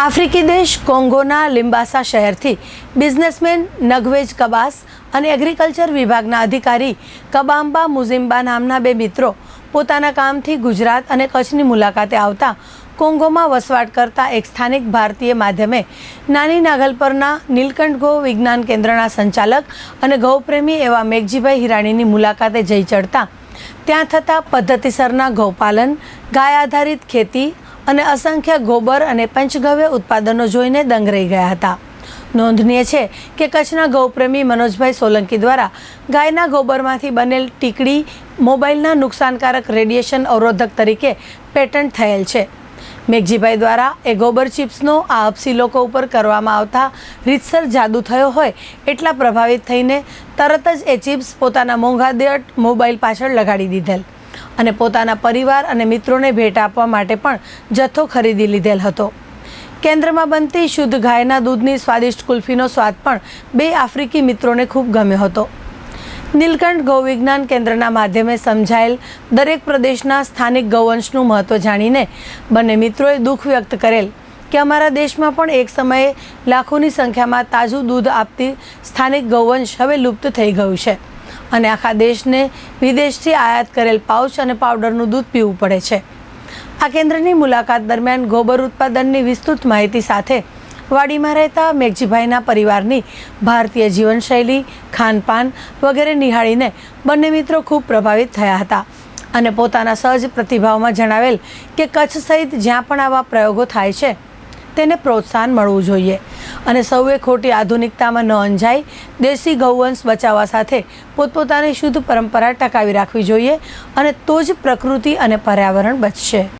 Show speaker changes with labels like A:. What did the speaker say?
A: આફ્રિકી દેશ કોંગોના લિમ્બાસા શહેરથી બિઝનેસમેન નગવેજ કબાસ અને એગ્રીકલ્ચર વિભાગના અધિકારી કબામ્બા મુઝિમ્બા નામના બે મિત્રો પોતાના કામથી ગુજરાત અને કચ્છની મુલાકાતે આવતા કોંગોમાં વસવાટ કરતા એક સ્થાનિક ભારતીય માધ્યમે નાની નાગલ પરના નીલકંઠ ગૌ વિજ્ઞાન કેન્દ્રના સંચાલક અને ગૌપ્રેમી એવા મેઘજીભાઈ હિરાણીની મુલાકાતે જઈ ચડતા. ત્યાં થતા પદ્ધતિસરના ગૌપાલન, ગાય આધારિત ખેતી અને અસંખ્ય ગોબર અને પંચગવ્ય ઉત્પાદનો જોઈને દંગ રહી ગયા હતા. નોંધનીય છે કે કચ્છના ગૌપ્રેમી મનોજભાઈ સોલંકી દ્વારા ગાયના ગોબરમાંથી બનેલ ટીકડી મોબાઈલના નુકસાનકારક રેડિયેશન અવરોધક તરીકે પેટન્ટ થયેલ છે. મેઘજીભાઈ દ્વારા એ ગોબર ચિપ્સનો આ અપસી લોકો ઉપર કરવામાં આવતા રીતસર જાદુ થયો હોય એટલા પ્રભાવિત થઈને તરત જ એ ચિપ્સ પોતાના મોંઘાદેટ મોબાઈલ પાછળ લગાડી દીધેલ. અને પોતાના પરિવાર અને મિત્રોને ભેટ આપવા માટે પણ જથ્થો ખરીદી લીધેલ હતો. કેન્દ્રમાં બનતી શુદ્ધ ગાયના દૂધની સ્વાદિષ્ટ કુલ્ફીનો સ્વાદ પણ બે આફ્રિકી મિત્રોને ખૂબ ગમ્યો હતો. નીલકંઠ ગૌવિજ્ઞાન કેન્દ્રના માધ્યમે સમજાયેલ દરેક પ્રદેશના સ્થાનિક ગૌવંશનું મહત્ત્વ જાણીને બંને મિત્રોએ દુઃખ વ્યક્ત કરેલ કે અમારા દેશમાં પણ એક સમયે લાખોની સંખ્યામાં તાજું દૂધ આપતી સ્થાનિક ગૌવંશ હવે લુપ્ત થઈ ગયું છે. અને આખા દેશને વિદેશથી આયાત કરેલ પાઉચ અને પાવડરનું દૂધ પીવું પડે છે. આ કેન્દ્રની મુલાકાત દરમિયાન ગોબર ઉત્પાદનની વિસ્તૃત માહિતી સાથે વાડીમાં રહેતા મેઘજીભાઈના પરિવારની ભારતીય જીવનશૈલી, ખાનપાન વગેરે નિહાળીને બંને મિત્રો ખૂબ પ્રભાવિત થયા હતા અને પોતાના સહજ પ્રતિભાવમાં જણાવેલ કે કચ્છ સહિત જ્યાં પણ આવા પ્રયોગો થાય છે, તેને પ્રોત્સાહન મળવું જોઈએ. અને સૌએ ખોટી આધુનિકતામાં ન અંજાય. દેશી ગૌવંશ બચાવવા સાથે પોતપોતાની શુદ્ધ પરંપરા ટકાવી રાખવી જોઈએ અને તો જ પ્રકૃતિ અને પર્યાવરણ બચશે.